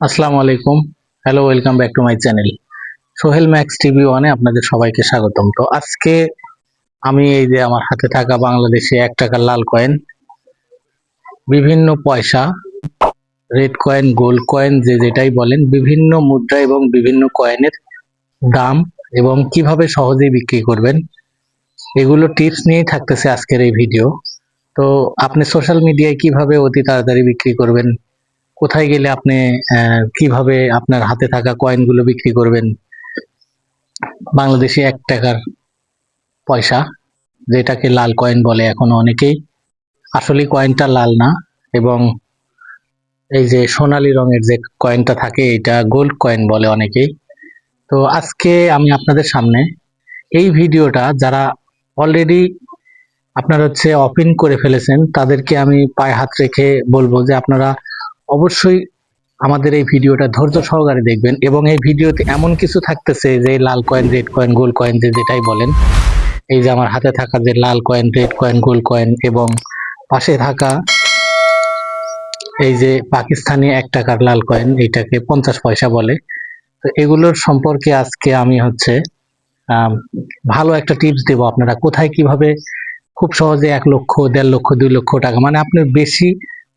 আসসালামু আলাইকুম। Hello welcome back to my channel Sohel Max TV ওয়ানে আপনাদের সবাইকে স্বাগতম। তো আজকে আমি এই যে আমার হাতে থাকা বাংলাদেশি এক টাকার লাল কয়েন বিভিন্ন পয়সা রেড কয়েন গোল্ড কয়েন যে যেটাই বলেন, বিভিন্ন মুদ্রা এবং বিভিন্ন কয়েনের দাম এবং কীভাবে সহজেই বিক্রি করবেন, এগুলো টিপস নিয়েই থাকতেছে আজকের এই ভিডিও তো আপনি সোশ্যাল মিডিয়ায় কীভাবে অতি তাড়াতাড়ি বিক্রি করবেন কোথায় গেলে আপনি কীভাবে আপনার হাতে থাকা কয়েনগুলো বিক্রি করবেন? বাংলাদেশি এক টাকার পয়সা, যেটাকে লাল কয়েন বলে এখন অনেকেই। আসলে কয়েনটা লাল না এবং এই যে সোনালী রঙের যে কয়েনটা থাকে, এটা গোল্ড কয়েন বলে অনেকেই। তো আজকে আমি আপনাদের সামনে এই ভিডিওটা যারা অলরেডি আপনারা হচ্ছে অপিন করে ফেলেছেন, তাদেরকে আমি পায়ে হাত রেখে বলব যে আপনারা অবশ্যই আমাদের এই ভিডিওটা ধৈর্য সহকারে দেখবেন এবং এই ভিডিওতে এমন কিছু থাকতেছে যে লাল coin red coin gold coin যে যেটাই বলেন, এই যে আমার হাতে থাকা যে লাল coin red coin gold coin এবং পাশে থাকা এই যে পাকিস্তানি এক টাকার লাল কয়েন এটাকে পঞ্চাশ পয়সা বলে। তো এগুলোর সম্পর্কে আজকে আমি হচ্ছে ভালো একটা টিপস দেব আপনারা। কোথায় কীভাবে খুব সহজে এক লক্ষ, দেড় লক্ষ, দুই লক্ষ টাকা মানে আপনি বেশি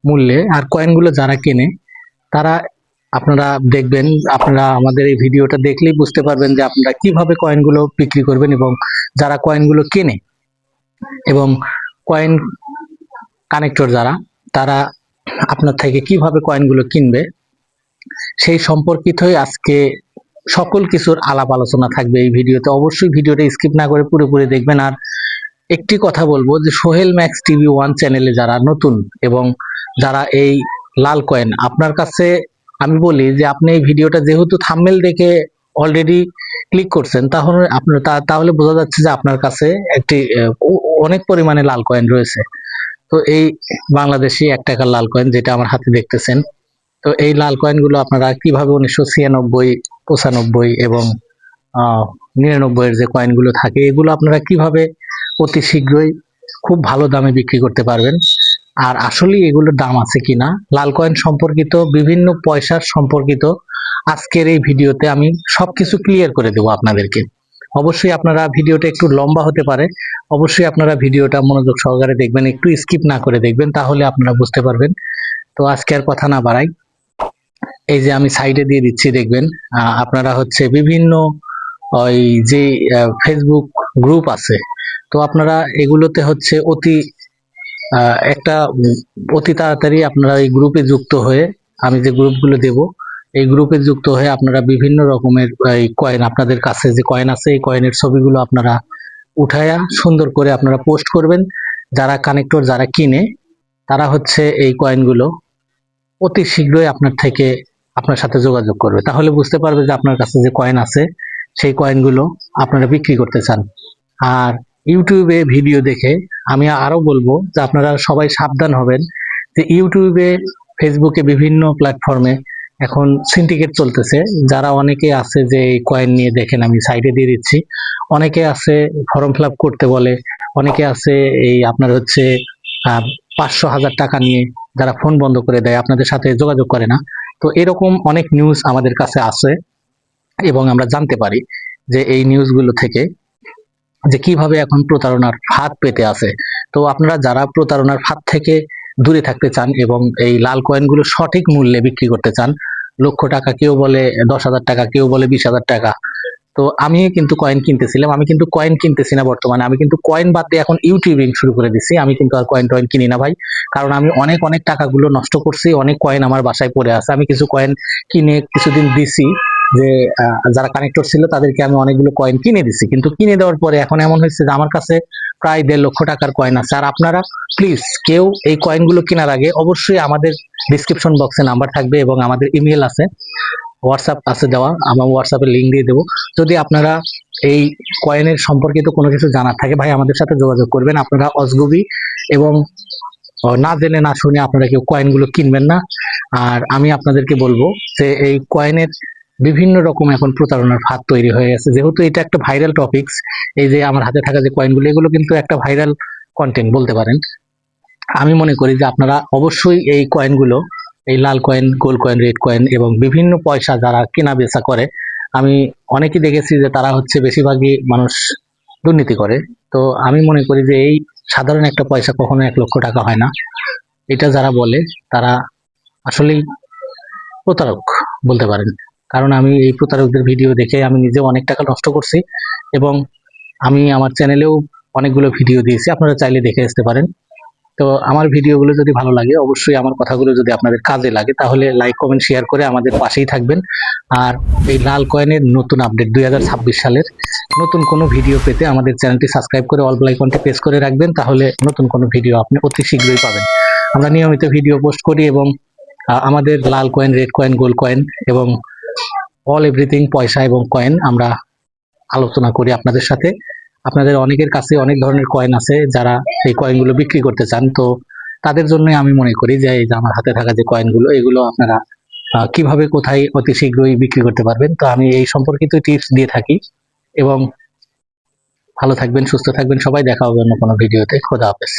মূল্যে আর কয়েনগুলো যারা কেনে, তারা আপনারা দেখবেন, আপনারা আমাদের এই ভিডিওটা দেখলেই বুঝতে পারবেন যে আপনারা কীভাবে কয়েনগুলো বিক্রি করবেন এবং যারা কয়েনগুলো কেনে এবং কয়েন কানেক্টর যারা, তারা আপনার থেকে কীভাবে কয়েনগুলো কিনবে, সেই সম্পর্কিতই আজকে সকল কিছুর আলাপ আলোচনা থাকবে এই ভিডিওতে। অবশ্যই ভিডিওটা স্কিপ না করে পুরোপুরি দেখবেন আর একটি কথা বলব যে সোহেল ম্যাক্স টিভি ওয়ান চ্যানেলে যারা নতুন এবং যারা এই লাল কয়েন আপনার কাছে আমি বলি যে আপনি এই ভিডিওটা যেহেতু থাম্বনেল দেখে অলরেডি ক্লিক করছেন তাহলে আপনার তাহলে বোঝা যাচ্ছে যে আপনার কাছে একটি অনেক পরিমাণে লাল কয়েন রয়েছে। তো এই বাংলাদেশি এক টাকার লাল কয়েন যেটা আমার হাতে দেখতেছেন তো এই লাল কয়েনগুলো আপনারা কীভাবে উনিশশো ছিয়ানব্বই পঁচানব্বই এবং আহ, নিরানব্বই এর যে কয়েনগুলো থাকে এগুলো আপনারা কীভাবে অতি শীঘ্রই খুব ভালো দামে বিক্রি করতে পারবেন। আর আসলে এগুলোর দাম আছে কিনা, লাল কয়েন সম্পর্কিত, বিভিন্ন পয়সার সম্পর্কিত, আজকের এই ভিডিওতে আমি সবকিছু ক্লিয়ার করে দেবো আপনাদেরকে। অবশ্যই আপনারা ভিডিওটা একটু লম্বা হতে পারে, অবশ্যই আপনারা ভিডিওটা মনোযোগ সহকারে দেখবেন, একটু স্কিপ না করে দেখবেন, তাহলে আপনারা বুঝতে পারবেন। তো আজকে আর কথা না বাড়াই। এই যে আমি সাইডে দিয়ে দিচ্ছি, দেখবেন আপনারা হচ্ছে বিভিন্ন, ওই যে ফেসবুক গ্রুপ আছে তো আপনারা এগুলোতে হচ্ছে অতি একটা অতি তাড়াতাড়ি আপনারা এই গ্রুপে যুক্ত হয়ে, আমি যে গ্রুপগুলো দেব, এই গ্রুপে যুক্ত হয়ে আপনারা বিভিন্ন রকমের, এই কয়েন আপনাদের কাছে যে কয়েন আছে, এই কয়েনের ছবিগুলো আপনারা উঠায়া সুন্দর করে আপনারা পোস্ট করবেন। যারা কানেক্টর যারা কিনে, তারা হচ্ছে এই কয়েনগুলো অতি শীঘ্রই আপনার থেকে আপনার সাথে যোগাযোগ করবে। তাহলে বুঝতে পারবে যে আপনার কাছে যে কয়েন আছে, সেই কয়েনগুলো আপনারা বিক্রি করতে চান। আর ইউটিউবে ভিডিও দেখে আমি আরও বলব যে আপনারা সবাই সাবধান হবেন যে ইউটিউবে, ফেসবুকে বিভিন্ন প্ল্যাটফর্মে এখন সিন্ডিকেট চলতেছে। যারা অনেকে আছে যে এই কয়েন নিয়ে দেখেন, আমি সাইডে দিয়ে দিচ্ছি। অনেকে আছে ফর্ম ফিল করতে বলে, অনেকে আছে এই আপনার হচ্ছে পাঁচশো হাজার টাকা নিয়ে যারা ফোন বন্ধ করে দেয়, আপনাদের সাথে যোগাযোগ করে না। তো এরকম অনেক নিউজ আমাদের কাছে আছে এবং আমরা জানতে পারি যে এই নিউজগুলো থেকে যে কীভাবে এখন প্রতারণার ফাঁদ পেতে আছে। তো আপনারা যারা প্রতারণার ফাঁদ থেকে দূরে থাকতে চান এবং এই লাল কয়েনগুলো সঠিক মূল্যে বিক্রি করতে চান, লক্ষ টাকা কেউ বলে, দশ হাজার টাকা, কেউ বলে বিশ হাজার টাকা। তো আমি কিন্তু কয়েন কিনতেছিলাম, আমি কিন্তু কয়েন কিনতেছি না বর্তমানে, আমি কিন্তু কয়েন বাদ দিয়ে এখন ইউটিউবিং শুরু করে দিছি, আমি কিন্তু আর কয়েন টয়েন কিনি না ভাই। কারণ আমি অনেক অনেক টাকাগুলো নষ্ট করছি, অনেক কয়েন আমার বাসায় পড়ে আছে, আমি কিছু কয়েন কিনে কিছুদিন দিছি। যে যারা কানেক্টর ছিল তাদেরকে আমি অনেকগুলো কয়েন কিনে দিছি। কিন্তু কিনে দেওয়ার পরে এখন এমন হয়েছে যে, আমার কাছে প্রায় দেড় লক্ষ টাকার কয়েন আছে। আর আপনারা প্লিজ কেউ এই কয়েনগুলো কেনার আগে অবশ্যই আমাদের ডিসক্রিপশন বক্সে নাম্বার থাকবে এবং আমাদের ইমেল আছে। হোয়াটসঅ্যাপ আছে দেওয়া। আমার হোয়াটসঅ্যাপে লিঙ্ক দিয়ে দেবো। যদি আপনারা এই কয়েনের সম্পর্কিত কোনো কিছু জানার থাকে, ভাই আমাদের সাথে যোগাযোগ করবেন। আপনারা অজগুবি এবং না জেনে না শুনে আপনারা কেউ কয়েনগুলো কিনবেন না। আর আমি আপনাদেরকে বলব যে, এই কয়েনের বিভিন্ন রকম এখন প্রতারণার ফাঁদ তৈরি হয়ে গেছে। যেহেতু এটা একটা ভাইরাল টপিকস এই যে আমার হাতে থাকা যে কয়েনগুলো এগুলো কিন্তু একটা ভাইরাল কন্টেন্ট বলতে পারেন। আমি মনে করি যে আপনারা অবশ্যই এই কয়েনগুলো এই লাল coin gold coin red coin এবং বিভিন্ন পয়সা যারা কেনা বেচা করে, আমি অনেকেই দেখেছি যে তারা হচ্ছে বেশিরভাগই মানুষ দুর্নীতি করে। তো আমি মনে করি যে এই সাধারণ একটা পয়সা কখনো এক লক্ষ টাকা হয় না। এটা যারা বলে, তারা আসলেই প্রতারক বলতে পারেন। কারণ আমি এই প্রতারকদের ভিডিও দেখে আমি নিজে অনেক টাকা নষ্ট করছি এবং আমি আমার চ্যানেলেও অনেকগুলো ভিডিও দিয়েছি, আপনারা চাইলে দেখে আসতে পারেন। তো আমার ভিডিওগুলো যদি ভালো লাগে, অবশ্যই আমার কথাগুলো যদি আপনাদের কাজে লাগে, তাহলে লাইক কমেন্ট শেয়ার করে আমাদের পাশেই থাকবেন। আর এই লাল কয়েনের নতুন আপডেট দুই হাজার ছাব্বিশ সালের নতুন কোনো ভিডিও পেতে আমাদের চ্যানেলটি সাবস্ক্রাইব করে অল আইকনটি প্রেস করে রাখবেন, তাহলে নতুন কোনো ভিডিও আপনি অতি শীঘ্রই পাবেন। আমরা নিয়মিত ভিডিও পোস্ট করি এবং আমাদের লাল coin red coin gold coin এবং অল এভরিথিং পয়সা এবং কয়েন আমরা আলোচনা করি আপনাদের সাথে। আপনাদের অনেকের কাছে অনেক ধরনের কয়েন আছে যারা এই কয়েনগুলো বিক্রি করতে চান। তো তাদের জন্য আমি মনে করি যে এই যে আমার হাতে থাকা যে কয়েনগুলো এগুলো আপনারা কীভাবে কোথায় অতি শীঘ্রই বিক্রি করতে পারবেন। তো আমি এই সম্পর্কিত টিপস দিয়ে থাকি এবং ভালো থাকবেন, সুস্থ থাকবেন সবাই। দেখা হবে অন্য কোনো ভিডিওতে খোদা হাফেজ।